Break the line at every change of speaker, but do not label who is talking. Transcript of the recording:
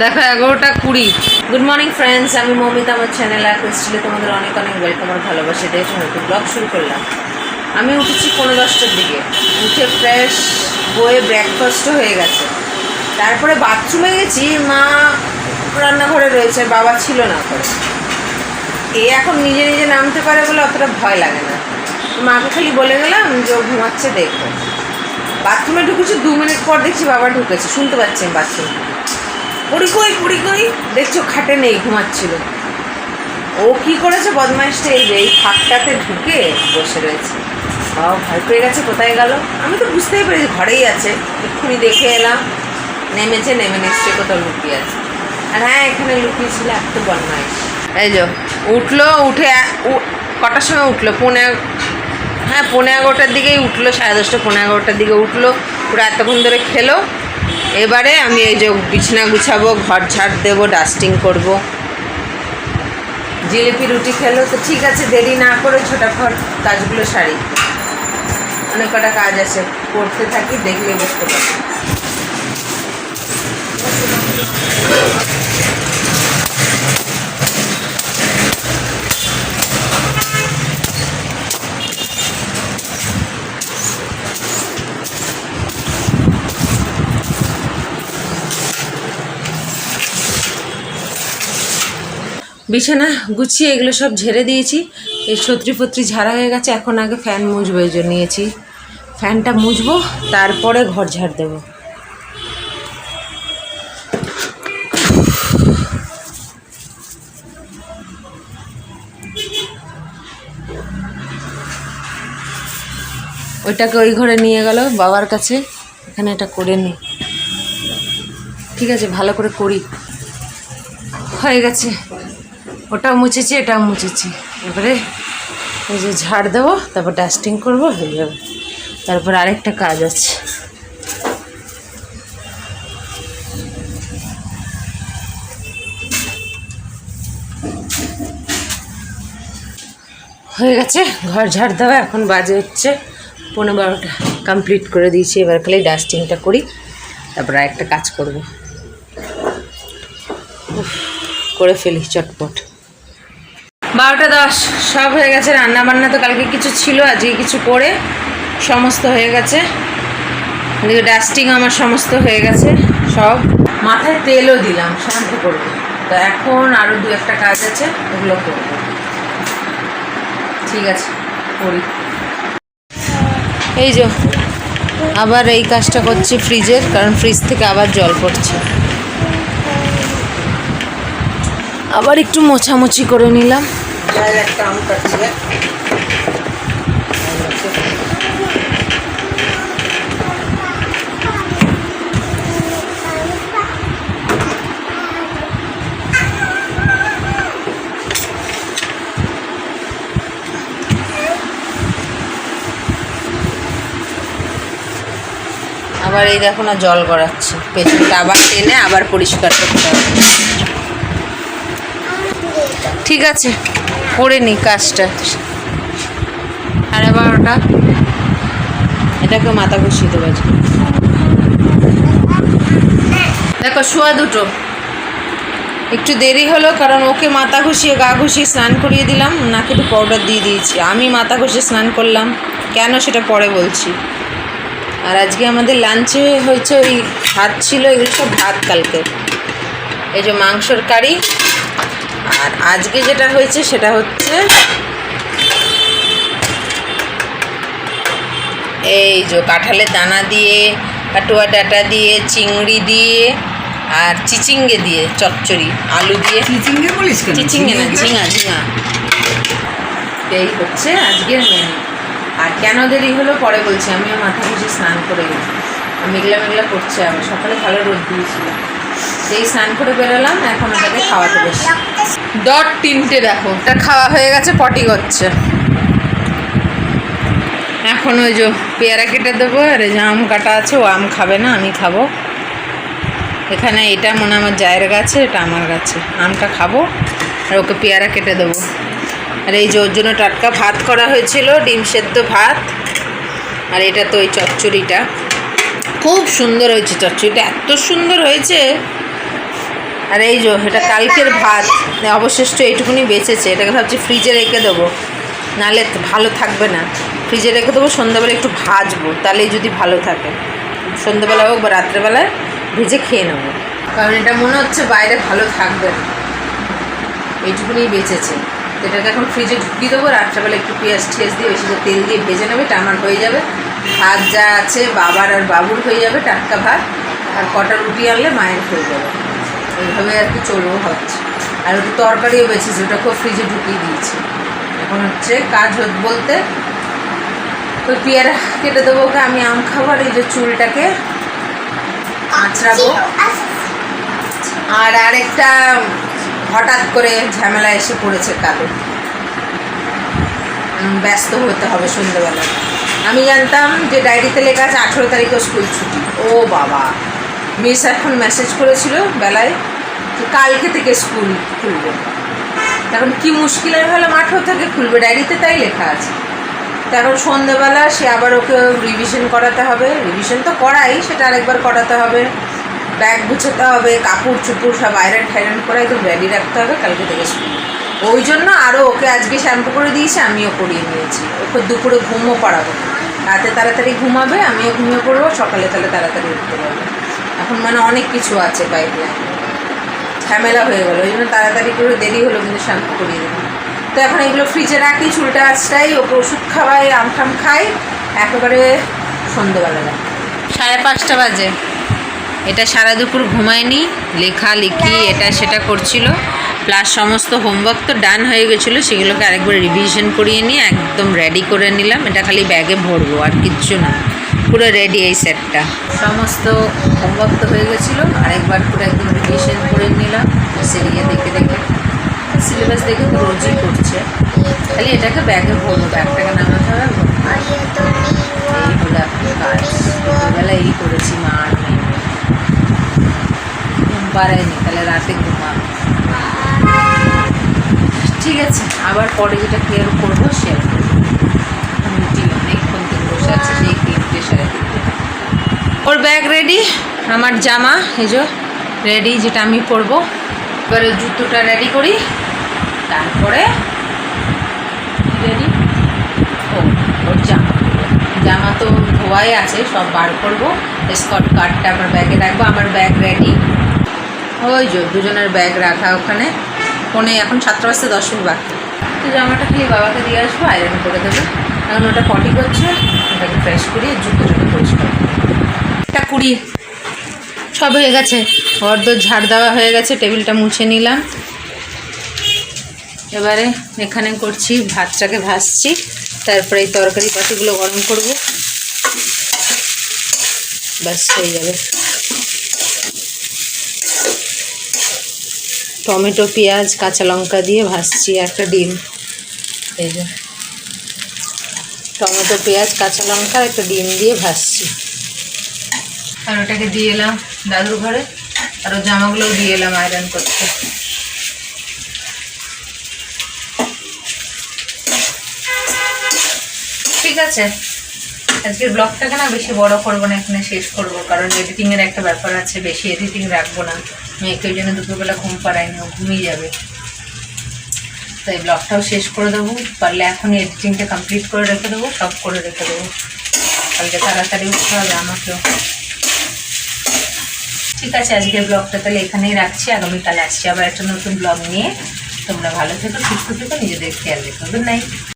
দেখো, এগারোটা কুড়ি। গুড মর্নিং ফ্রেন্ডস আমি মমিতা, আমার চ্যানেল আর তোমাদের অনেক অনেক ওয়েলকাম আর ভালোবাসা। দিয়ে হয়তো ব্লগ শুরু করলাম। আমি উঠেছি পনেরো দশটার দিকে। উঠে ফ্রেশ বয়ে ব্রেকফাস্টও হয়ে গেছে। তারপরে বাথরুমে গেছি। মা রান্নাঘরে রয়েছে বাবা ছিল না করে এ এখন নিজে নিজে নামতে পারে বলে অতটা ভয় লাগে না। মাকে খালি বলে গেলাম যে ও ঘুমাচ্ছে, দেখো। বাথরুমে ঢুকেছি, দু মিনিট পর দেখছি বাবা ঢুকেছে। শুনতে পাচ্ছি বাথরুম পড়ি কই পড়ি কই দেখছ, খাটে নেই, ঘুমাচ্ছিল। ও কি করেছে? বদমাইশটা এই যে, এই ফাঁকটাতে ঢুকে বসে রয়েছে। বাবা, ভয় পেয়ে গেছে, কোথায় গেল? আমি তো বুঝতেই পেরেছি ঘরেই আছে। এক্ষুনি দেখে এলাম। নেমেছে, নেমে নিশ্চয়ই কোথাও লুকিয়ে আছে। আর হ্যাঁ এখানে লুকিয়ে ছিল এত বদমাইশ। এই যে, উঠল, উঠে কটার সময় উঠল? পৌনে হ্যাঁ পৌনে এগারোটার দিকেই উঠল, সাড়ে দশটা, পৌনে এগারোটার দিকে উঠল। পুরো এতক্ষণ ধরে খেলো। এবারে আমি এই যে বিছনা গুছাবো, ঘর ঝাড় দেবো ডাস্টিং করব। জিলিপি রুটি খেলো, তো ঠিক আছে, দেরি না করে ছোটাফট কাজগুলো সারি। অনেক কটা কাজ আছে, করতে থাকি, দেখলে বুঝতে পারি বিছানা গুছিয়ে এগুলো সব ঝেড়ে দিয়েছি। এই ছত্রি ফত্রি ঝাড়া হয়ে গেছে, এখন আগে ফ্যান মুছবো এই জন্য নিয়েছি। ফ্যানটা মুছবো, তারপরে ঘর ঝাড় দেবো। ওইটাকে ওই ঘরে নিয়ে গেল বাবার কাছে, এখানে এটা করে নি। ঠিক আছে, ভালো করে করি। হয়ে গেছে। ওটাও মুছেছি, এটাও মুছেছি। এবারে এই যে ঝাড় দেবো, তারপর ডাস্টিং করব, হয়ে যাবে। তারপর আরেকটা কাজ আছে। হয়ে গেছে, ঘর ঝাড় দেওয়া, এখন বাজে হচ্ছে পনেরো বারোটা। কমপ্লিট করে দিয়েছি, এবার খালি ডাস্টিংটা করি, তারপর আরেকটা কাজ করব। করে ফেলি চটপট। বারোটা দশ, সব হয়ে গেছে রান্না বান্না তো কালকে কিছু ছিল, আজকে কিছু করে সমস্ত হয়ে গেছে। ডাস্টিং আমার সমস্ত হয়ে গেছে, সব। মাথায় তেলও দিলাম শান্ত করব। তো এখন আরও দু একটা কাজ আছে, ওগুলো করব। ঠিক আছে, করি। এই যে, আবার এই কাজটা করছি ফ্রিজের, কারণ ফ্রিজ থেকে আবার জল পড়ছে। আবার একটু মোছামুছি করে নিলাম। একটা আম কাটছি আবার এই দেখো না জল গড়াচ্ছে। পেছনটা আবার টেনে আবার পরিষ্কার করতে হবে। ঠিক আছে। করে নি কাজটা। সাড়ে বারোটা। এটাকে মাথা ঘুষিয়ে দেবো দেখো, শোয়া দুটো। একটু দেরি হলো, কারণ ওকে মাথা ঘুষিয়ে গা ঘুষিয়ে স্নান করিয়ে দিলাম। নাকে একটু পাউডার দিয়ে দিয়েছি। আমি মাথা ঘষে স্নান করলাম। কেন সেটা পরে বলছি। আর আজকে আমাদের লাঞ্চে হয়েছে ওই ভাত ছিল, এগুলো সব ভাত কালকে। এই যে মাংসর কারি আর আজকে যেটা হয়েছে সেটা হচ্ছে এই যে কাঁঠালের দানা দিয়ে কাটুয়া ডাটা দিয়ে চিংড়ি দিয়ে আর চিচিঙ্গে দিয়ে চচ্চড়ি আলু দিয়ে।
চিচিঙ্গে বলিস কেন?
চিচিঙ্গে না ঝিঙা ঝিঙা। এই হচ্ছে আজকের মেনু আর কেন দেরি হলো পরে বলছি আমিও মাথা ঘুষে স্নান করে গেছি। মেঘলা মেঘলা করছে আবার সকালে ভালো রোদ দিয়েছিল। সেই স্নান করে বেরোলাম, এখন ওটাকে খাওয়াতে বসি ডট তিনটে দেখো, ওটা খাওয়া হয়ে গেছে, পটি করছে এখন ওই যে পেয়ারা কেটে দেবো, আর এই যে আম কাটা আছে, ও আম খাবে না, আমি খাব। এখানে এটা মনে আমার জায়ের গাছে, এটা আমার গাছে। আমটা খাব, আর ওকে পেয়ারা কেটে দেবো। আর এই যে ওর জন্য টাটকা ভাত করা হয়েছিল, ডিম সেদ্ধ ভাত। আর এটা তো ওই চচ্চড়িটা। খুব সুন্দর হয়েছে চচ্চড়িটা। এত সুন্দর হয়েছে। আর এই যে, এটা কালকের ভাত। অবশিষ্ট এইটুকুনি বেঁচেছে। এটাকে ভাবছি ফ্রিজে রেখে দেবো। নাহলে তো ভালো থাকবে না। ফ্রিজে রেখে দেবো, সন্ধ্যাবেলা একটু ভাজবো। তাহলেই যদি ভালো থাকে। সন্ধ্যাবেলা হোক বা রাত্রেবেলায় ভেজে খেয়ে নেব। কারণ এটা মনে হচ্ছে বাইরে ভালো থাকবে না। এইটুকুনি বেঁচেছে। এটাকে এখন ফ্রিজে ঢুকিয়ে দেবো। রাত্রেবেলা একটু পেঁয়াজ টিয়াজ দিয়ে করে তেল দিয়ে ভেজে নেবে। টামার হয়ে যাবে। ভাত যা আছে বাবার আর বাবুর হয়ে যাবে টাটকা ভাত, আর কটা রুটি আনলে মায়ের হয়ে যাবে। এইভাবে আর কি চলবো ভাবছি আর একটু তরকারিও বেঁচেছে খুব ফ্রিজে ঢুকিয়ে দিয়েছি। এখন হচ্ছে কাজ বলতে তো পেয়ারা কেটে দেবো ওকে, আমি আম খাবার এই যে চুলটাকে আঁচড়াবো। আর আরেকটা হঠাৎ করে ঝামেলা এসে পড়েছে কালো। ব্যস্ত হতে হবে সন্ধ্যেবেলায়। আমি জানতাম যে ডায়েরিতে লেখা আছে আঠেরো তারিখে স্কুল ছুটি। ও বাবা। মিস এখন মেসেজ করেছিল বেলায় যে কালকে থেকে স্কুল খুলবে। এখন কি মুশকিল, আমি ভাবলাম আঠেরো থেকে খুলবে, ডায়েরিতে তাই লেখা আছে। তো এখন সন্ধ্যেবেলা সে আবার ওকে রিভিশন করাতে হবে। রিভিশন তো করাই, সেটা আরেকবার করাতে হবে। ব্যাগ গুছাতে হবে, কাপড় চুপড় সব আয়রন ঠাইরন করে একদম রেডি রাখতে হবে, কালকে থেকে স্কুল ওই জন্য আরও ওকে আজকে শ্যাম্পু করে দিয়েছি, আমিও করিয়ে নিয়েছি। ওকে দুপুরে ঘুমও পাড়াবো রাতে তাড়াতাড়ি ঘুমাবে, আমিও ঘুমিয়ে পড়ব, সকালে তাহলে তাড়াতাড়ি উঠতে পারব। এখন মানে অনেক কিছু আছে পাইপলাইন ঝামেলা হয়ে গেলো, ওই জন্য তাড়াতাড়ি করে দেরি হলো কিন্তু শ্যাম্পু করিয়ে দিলাম তো এখন এগুলো ফ্রিজে রাখি, চুলটা আঁচটাই ওকে ওষুধ খাওয়াই, আম টাম খাই, একেবারে সন্ধ্যেবেলা সাড়ে পাঁচটা বাজে। এটা সারা দুপুর ঘুমায়নি লেখালেখি এটা সেটা করছিল। প্লাস সমস্ত হোমওয়ার্ক তো ডান হয়ে গেছিল, সেগুলোকে আরেকবার রিভিশন করিয়ে নিয়ে একদম রেডি করে নিলাম। এটা খালি ব্যাগে ভরবো, আর কিচ্ছু না। পুরো রেডি এই সেটটা সমস্ত হোমওয়ার্ক তো হয়ে গেছিল, আরেকবার পুরো একদম রিভিশন করে নিলাম। সেরিয়ে দেখে দেখে সিলেবাস দেখে রোজই করছে। খালি এটাকে ব্যাগে ভরবো ব্যাগটাকে নামাতে হবে এই এই করেছি মা আর মেয়ে। ঘুম তাহলে রাতে ঘুমাবো। ঠিক আছে, আবার পরে যেটা ক্লিয়ার করব শেয়ার করব। ওর ব্যাগ রেডি আমার জামা যে রেডি যেটা আমি পরবো। এবারে জুতোটা রেডি করি, তারপরে রেডি ও, ওর জামা। জামা তো ধোয়াই আছে, সব বার করব। স্কট কার্ডটা আমার ব্যাগে রাখব, আমার ব্যাগ রেডি ওই যে, দুজনের ব্যাগ রাখা ওখানে। ফোনে এখন সাতটা বাজতে দশ মিনিট বাকি। তো জামাটা খালি বাবাকে দিয়ে আসব, আয়রন করে দেবো। এখন ওটা পটি করছে, ওটাকে ফ্রেশ করিয়ে জুতো জুতো পরিষ্কার। একটা কুড়ি। সব হয়ে গেছে। অর্ধ ঝাড় দেওয়া হয়ে গেছে, টেবিলটা মুছে নিলাম। এবারে এখানে করছি, ভাতটাকে ভাজছি। তারপরে এই তরকারি পাতিগুলো গরম করব। ব্যাস, হয়ে যাবে। টমেটো, পেঁয়াজ, কাঁচা লঙ্কা দিয়ে ভাজছি একটা ডিম। এই যে। টমেটো, পেঁয়াজ, কাঁচা লঙ্কা একটা ডিম দিয়ে ভাজছি। আর ওটাকে দিয়ে এলাম দাদুর ঘরে। আর ওর জামাগুলোও দিয়ে এলাম আয়রন করতে। ঠিক আছে। আজকের ব্লগটাকে না বেশি বড় করব না, এখানে শেষ করব। কারণ এডিটিংয়ের একটা ব্যাপার আছে, বেশি এডিটিং রাখব না। মেয়েকে ওই জন্য দুপুরবেলা ঘুম পাড়াইনি ও ঘুমিয়ে যাবে। তো এই ব্লগটাও শেষ করে দেবো। পারলে এখনই এডিটিংটা কমপ্লিট করে রেখে দেবো, সব করে রেখে দেবো। কালকে তাড়াতাড়ি উঠতে হবে আমাকেও। ঠিক আছে, আজকের ব্লগটা তাহলে এখানেই রাখছি। আগামীকাল আসছি আবার একটা নতুন ব্লগ নিয়ে। তোমরা ভালো থেকো, সুস্থ থেকো, নিজেদের খেয়াল রেখো। Good night